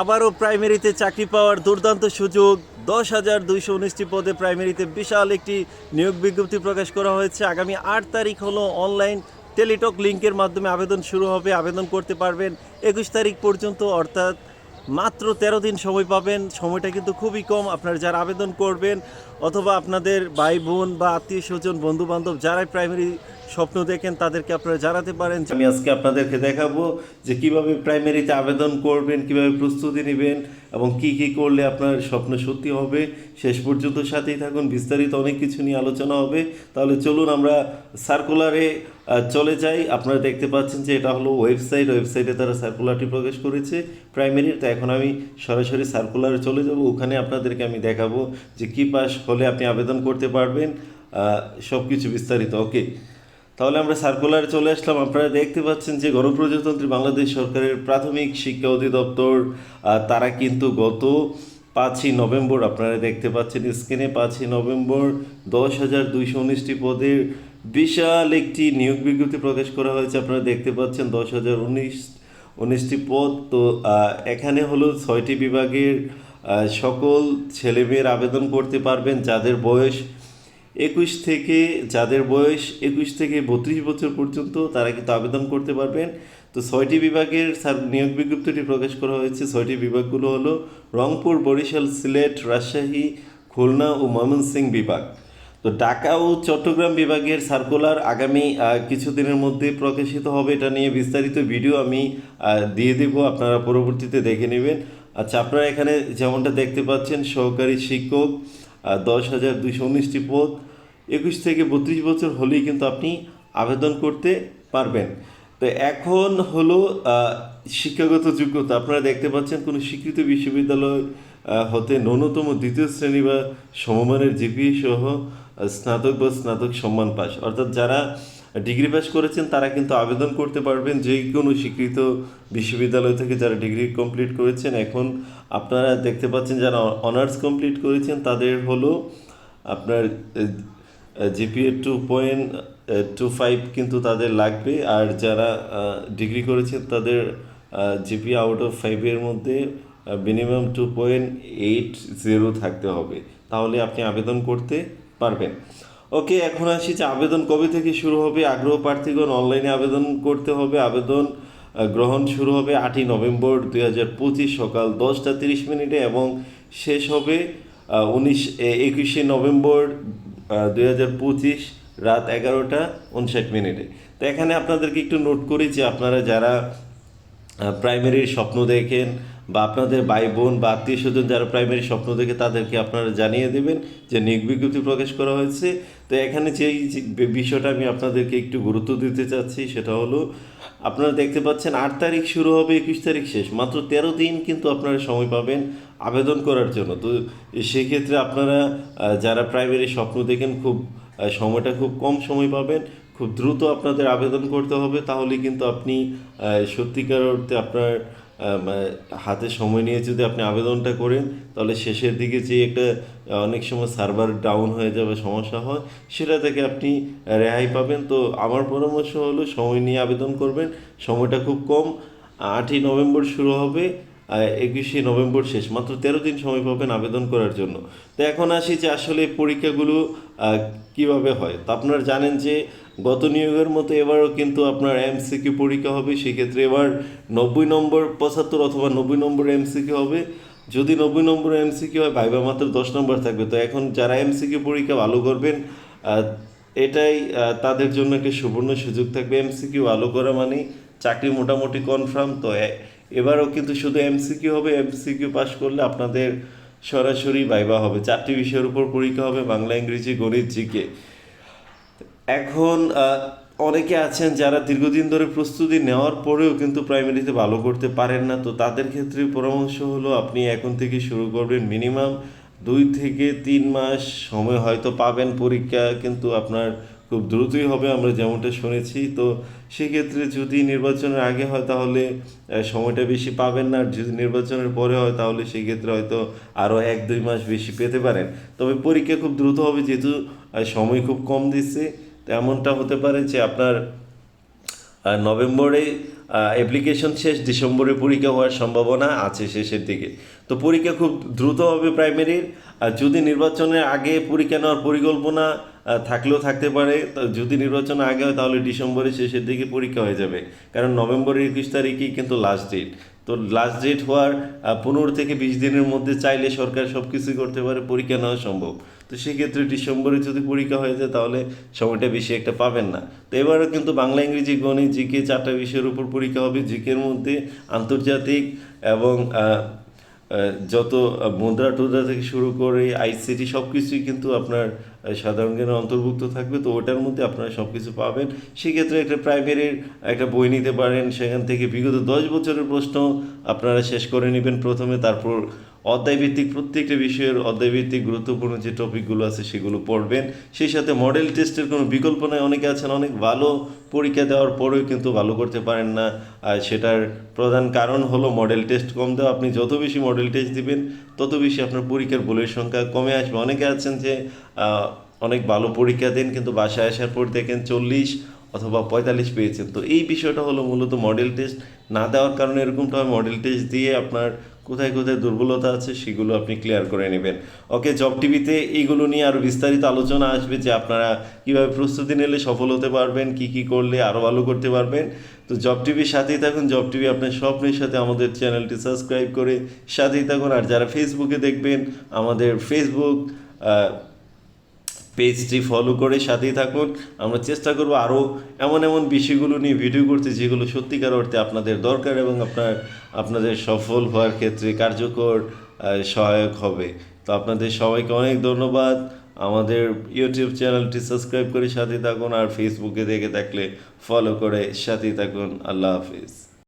আবারও প্রাইমারিতে চাকরি পাওয়ার দুর্দান্ত সুযোগ। দশ হাজার দুইশো উনিশটি পদে প্রাইমারিতে বিশাল একটি নিয়োগ বিজ্ঞপ্তি প্রকাশ করা হয়েছে। আগামী আট তারিখ হলো অনলাইন টেলিটক লিঙ্কের মাধ্যমে আবেদন শুরু হবে। আবেদন করতে পারবেন একুশ তারিখ পর্যন্ত, অর্থাৎ মাত্র তেরো দিন সময় পাবেন। সময়টা কিন্তু খুবই কম। আপনারা যারা আবেদন করবেন অথবা আপনাদের ভাই বোন বা আত্মীয় স্বজন বন্ধু বান্ধব যারাই প্রাইমারি স্বপ্ন দেখেন, তাদেরকে আপনারা জানাতে পারেন আমি আজকে আপনাদেরকে দেখাবো যে কীভাবে প্রাইমারিতে আবেদন করবেন, কীভাবে প্রস্তুতি নেবেন এবং কি কি করলে আপনার স্বপ্ন সত্যি হবে। শেষ পর্যন্ত সাথেই থাকুন, বিস্তারিত অনেক কিছু নিয়ে আলোচনা হবে। তাহলে চলুন আমরা সার্কুলারে চলে যাই। আপনারা দেখতে পাচ্ছেন যে এটা হলো ওয়েবসাইট ওয়েবসাইটে তারা সার্কুলারটি প্রকাশ করেছে প্রাইমারির তো এখন আমি সরাসরি সার্কুলারে চলে যাব। ওখানে আপনাদেরকে আমি দেখাবো যে কি পাস হলে আপনি আবেদন করতে পারবেন। সব কিছু বিস্তারিত। ওকে তাহলে আমরা সার্কুলারে চলে আসলাম। আপনারা দেখতে পাচ্ছেন যে গণপ্রজাতন্ত্রী বাংলাদেশ সরকারের প্রাথমিক শিক্ষা অধিদপ্তর তারা কিন্তু গত পাঁচই নভেম্বর, আপনারা দেখতে পাচ্ছেন স্ক্রিনে পাঁচই নভেম্বর দশ হাজার দুইশো উনিশটি পদের বিশাল একটি নিয়োগ বিজ্ঞপ্তি প্রকাশ করা হয়েছে। আপনারা দেখতে পাচ্ছেন দশ হাজার উনিশ, উনিশটি পদ। তো এখানে হলো ছয়টি বিভাগের সকল ছেলেমেয়ের আবেদন করতে পারবেন। যাদের বয়স একুশ থেকে যাদের বয়স একুশ থেকে বত্রিশ বছর পর্যন্ত তারা কিন্তু আবেদন করতে পারবেন। তো ছয়টি বিভাগের নিয়োগ বিজ্ঞপ্তিটি প্রকাশ করা হয়েছে। ছয়টি বিভাগগুলো হলো রংপুর, বরিশাল, সিলেট, রাজশাহী, খুলনা ও ময়মনসিংহ বিভাগ। তো ঢাকা ও চট্টগ্রাম বিভাগের সার্কুলার আগামী কিছুদিনের মধ্যে প্রকাশিত হবে। এটা নিয়ে বিস্তারিত ভিডিও আমি দিয়ে দেব। আপনারা পরবর্তীতে দেখে নেবেন। আচ্ছা আপনারা এখানে যেমনটা দেখতে পাচ্ছেন, সহকারী শিক্ষক দশ হাজার দুইশো উনিশটি পদ একুশ থেকে বত্রিশ বছর হলেই কিন্তু আপনি আবেদন করতে পারবেন। তো এখন হলো শিক্ষাগত যোগ্যতা। আপনারা দেখতে পাচ্ছেন কোনো স্বীকৃত বিশ্ববিদ্যালয় হতে ন্যূনতম দ্বিতীয় শ্রেণি বা সমমানের জিপিএ সহ স্নাতক বা স্নাতক সম্মান পাস। অর্থাৎ যারা ডিগ্রি পাস করেছেন, তারা কিন্তু আবেদন করতে পারবেন যে কোনো স্বীকৃত বিশ্ববিদ্যালয় থেকে যারা ডিগ্রি কমপ্লিট করেছেন। এখন আপনারা দেখতে পাচ্ছেন যারা অনার্স কমপ্লিট করেছেন, তাদের হলো আপনার GPA two point two five কিন্তু তাদের লাগবে। আর যারা ডিগ্রি করেছেন, তাদের জিপি আউট অফ ফাইভের মধ্যে minimum two point eight zero থাকতে হবে। তাহলে আপনি আবেদন করতে পারবেন। ওকে এখন আসি যে আবেদন কবে থেকে শুরু হবে? আগ্রহ প্রার্থীগণ অনলাইনে আবেদন করতে হবে। আবেদন গ্রহণ শুরু হবে আটই নভেম্বর দুই হাজার পঁচিশ সকাল দশটা তিরিশ মিনিটে এবং শেষ হবে উনিশ একুশে নভেম্বর দুই হাজার পঁচিশ রাত এগারোটা উনষাট মিনিটে। তো এখানে আপনাদেরকে একটু নোট করি যে আপনারা যারা প্রাইমারির স্বপ্ন দেখেন বা আপনাদের ভাই বোন বা আত্মীয় স্বজন যারা প্রাইমারি স্বপ্ন দেখে তাদেরকে আপনারা জানিয়ে দেবেন যে নিয়োগ প্রকাশ করা হয়েছে। তো এখানে যেই বিষয়টা আমি আপনাদেরকে একটু গুরুত্ব দিতে চাচ্ছি সেটা হলো, আপনারা দেখতে পাচ্ছেন আট তারিখ শুরু হবে, একুশ তারিখ শেষ। মাত্র তেরো দিন কিন্তু আপনারা সময় পাবেন আবেদন করার জন্য। তো সেক্ষেত্রে আপনারা যারা প্রাইমারি স্বপ্ন দেখেন খুব সময়টা খুব কম সময় পাবেন। খুব দ্রুত আপনাদের আবেদন করতে হবে। তাহলে কিন্তু আপনি সত্যিকার অর্থে আপনার হাতে সময় নিয়ে যদি আপনি আবেদনটা করেন, তাহলে শেষের দিকে যে একটা অনেক সময় সার্ভার ডাউন হয়ে যাবে সমস্যা হয়, সেটা থেকে আপনি রেহাই পাবেন। তো আমার পরামর্শ হলো সময় নিয়ে আবেদন করবেন। সময়টা খুব কম। আটই নভেম্বর শুরু হবে একুশে নভেম্বর শেষ। মাত্র তেরো দিন সময় পাবেন আবেদন করার জন্য। তো এখন আসি যে আসলে পরীক্ষাগুলো কীভাবে হয়? তো আপনারা জানেন যে গত নিয়োগের মতো এবারও কিন্তু আপনার এমসিকিউ পরীক্ষা হবে, সেক্ষেত্রে এবার নব্বই নম্বর পঁচাত্তর অথবা নব্বই নম্বর এমসিকিউ হবে। যদি নব্বই নম্বর এমসিকিউ হয় ভাইবা মাত্র দশ নম্বর থাকবে। তো এখন যারা এমসিকিউ পরীক্ষা ভালো করবেন এটাই তাদের জন্য একটি সুবর্ণ সুযোগ থাকবে। এমসিকিউ ভালো করা মানে চাকরি মোটামুটি কনফার্ম তো এবারও কিন্তু শুধু এমসিকিউ হবে এমসিকিউ পাস করলে আপনাদের সরাসরি ভাইবা হবে। চারটি বিষয়ের উপর পরীক্ষা হবে, বাংলা, ইংরেজি, গণিত, জিকে। এখন অনেকে আছেন যারা দীর্ঘদিন ধরে প্রস্তুতি নেওয়ার পরেও কিন্তু প্রাইমারিতে ভালো করতে পারেন না। তো তাদের ক্ষেত্রে পরামর্শ হলো, আপনি এখন থেকে শুরু করবেন মিনিমাম দুই থেকে তিন মাস সময় হয়তো পাবেন পরীক্ষা, কিন্তু আপনার খুব দ্রুতই হবে আমরা যেমনটা শুনেছি। তো সেক্ষেত্রে যদি নির্বাচনের আগে হয় তাহলে সময়টা বেশি পাবেন না যদি নির্বাচনের পরে হয় তাহলে সেক্ষেত্রে হয়তো আরও এক দুই মাস বেশি পেতে পারেন। তবে পরীক্ষা খুব দ্রুত হবে যেহেতু সময় খুব কম দিচ্ছে। এমনটা হতে পারে যে আপনার নভেম্বরে অ্যাপ্লিকেশন শেষ, ডিসেম্বরে পরীক্ষা হওয়ার সম্ভাবনা আছে শেষের দিকে। তো পরীক্ষা খুব দ্রুত হবে প্রাইমারির আর যদি নির্বাচনের আগে পরীক্ষা নেওয়ার পরিকল্পনা থাকলেও থাকতে পারে যদি নির্বাচন আগে হয় তাহলে ডিসেম্বরের শেষের দিকে পরীক্ষা হয়ে যাবে। কারণ নভেম্বরের একুশ তারিখই কিন্তু লাস্ট ডেট তো লাস্ট ডেট হওয়ার পনেরো থেকে বিশ দিনের মধ্যে চাইলে সরকার সব কিছুই করতে পারে, পরীক্ষা নেওয়া সম্ভব। তো সেক্ষেত্রে ডিসেম্বরে যদি পরীক্ষা হয়ে যায়, তাহলে সময়টা বেশি একটা পাবেন না। তো এবারও কিন্তু বাংলা, ইংরেজি, গণিত জিকে চারটা বিষয়ের উপর পরীক্ষা হবে। জিকের মধ্যে আন্তর্জাতিক এবং যত মুদ্রা টুদ্রা থেকে শুরু করে আইসিটি সব কিছুই কিন্তু আপনার সাধারণ জ্ঞানের অন্তর্ভুক্ত থাকবে। তো ওটার মধ্যে আপনারা সব কিছু পাবেন। সেক্ষেত্রে একটা প্রাইমারির একটা বই নিতে পারেন। সেখান থেকে বিগত দশ বছরের প্রশ্ন আপনারা শেষ করে নেবেন প্রথমে। তারপর অধ্যায়ভিত্তিক প্রত্যেকটা বিষয়ের অধ্যায়ভিত্তিক গুরুত্বপূর্ণ যে টপিকগুলো আছে সেগুলো পড়বেন। সেই সাথে মডেল টেস্টের কোনো বিকল্প নয় অনেকে আছেন, অনেক ভালো পরীক্ষা দেওয়ার পরেও কিন্তু ভালো করতে পারেন না। আর সেটার প্রধান কারণ হলো মডেল টেস্ট কম দেওয়া। আপনি যত বেশি মডেল টেস্ট দিবেন, তত বেশি আপনার পরীক্ষার ভুলের সংখ্যা কমে আসবে। অনেকে আছেন যে অনেক ভালো পরীক্ষা দেন, কিন্তু বাসায় আসার পর দেখেন চল্লিশ অথবা পঁয়তাল্লিশ পেয়েছেন। তো এই বিষয়টা হলো মূলত মডেল টেস্ট না দেওয়ার কারণে এরকমটা হয় মডেল টেস্ট দিয়ে আপনার কোথায় কোথায় দুর্বলতা আছে সেগুলো আপনি ক্লিয়ার করে নেবেন। ওকে জব টিভিতে এইগুলো নিয়ে আরও বিস্তারিত আলোচনা আসবে যে আপনারা কীভাবে প্রস্তুতি নিলে সফল হতে পারবেন, কি কি করলে আরও ভালো করতে পারবেন। তো জব টিভির সাথেই থাকুন জব টিভি আপনার স্বপ্নের সাথে আমাদের চ্যানেলটি সাবস্ক্রাইব করে সাথেই থাকুন। আর যারা ফেসবুকে দেখবেন, আমাদের ফেসবুক পেজটি ফলো করে সাথেই থাকুন। আমরা চেষ্টা করব আরও এমন এমন বিষয়গুলো নিয়ে ভিডিও করতে যেগুলো সত্যিকার অর্থে আপনাদের দরকার এবং আপনার, আপনাদের সফল হওয়ার ক্ষেত্রে কার্যকর সহায়ক হবে। তো আপনাদের সবাইকে অনেক ধন্যবাদ। আমাদের ইউটিউব চ্যানেলটি সাবস্ক্রাইব করে সাথে থাকুন আর ফেসবুকে দেখে থাকলে ফলো করে সাথেই থাকুন। আল্লাহ হাফিজ।